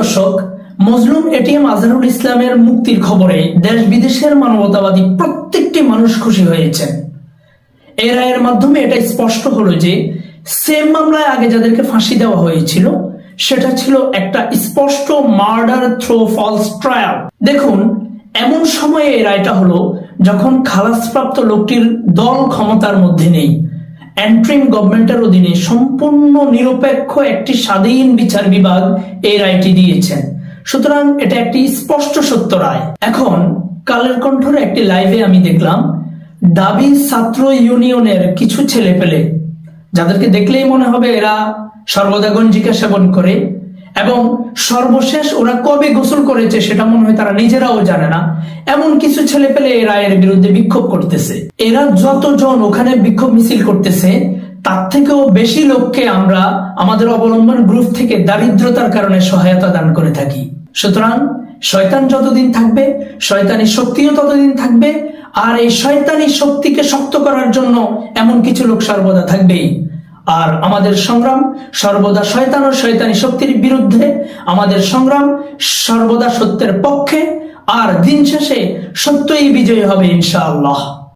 দর্শক, মজলুম এটিএম আজহারুল ইসলামের মুক্তির খবরে দেশ বিদেশের মানবতাবাদী প্রত্যেকটি মানুষ খুশি হয়েছেন এই রায়ের মাধ্যমে এটা স্পষ্ট হলো যে সেম মামলায় আগে যাদেরকে ফাঁসি দেওয়া হয়েছিল, সেটা ছিল একটা স্পষ্ট মার্ডার থ্রো ফলস ট্রায়াল দেখুন, এমন সময়ে এই রায়টা হলো যখন খালাসপ্রাপ্ত লোকটির দল ক্ষমতার মধ্যে নেই। অ্যান্ট্রিম গভর্নমেন্টের অধীনে সম্পূর্ণ নিরপেক্ষ একটি স্বাধীন বিচার বিভাগ এই রায়টি দিয়েছেন। সুতরাং এটা একটি স্পষ্ট সত্য রায়। এখন কালের কণ্ঠর একটি লাইভে আমি দেখলাম, দাবি ছাত্র ইউনিয়নের কিছু ছেলে পেলে যাদেরকে দেখলেই মনে হবে এরা সর্বদা গঞ্জিকা সেবন করে এবং সর্বশেষ ওরা কবে গোসল করেছে সেটা মনে হয় তারা নিজেরাও জানে না। এমন কিছু ছেলে পেলে এই রায়ের বিরুদ্ধে বিক্ষোভ করতেছে। এরা যতজন ওখানে বিক্ষোভ মিছিল করতেছে, তার থেকেও বেশি লোককে আমরা আমাদের অবলম্বন গ্রুপ থেকে দারিদ্রতার কারণে সহায়তা দান করে থাকি। সুতরাং শয়তান যতদিন থাকবে, শয়তানি শক্তিও ততদিন থাকবে, আর এই শয়তানি শক্তিকে শক্ত করার জন্য এমন কিছু লোক সর্বদা থাকবেই। আর আমাদের সংগ্রাম সর্বদা শয়তান ও শয়তানি শক্তির বিরুদ্ধে। আমাদের সংগ্রাম সর্বদা সত্যের পক্ষে। আর দিন শেষে সত্যই বিজয়ী হবে ইনশাআল্লাহ।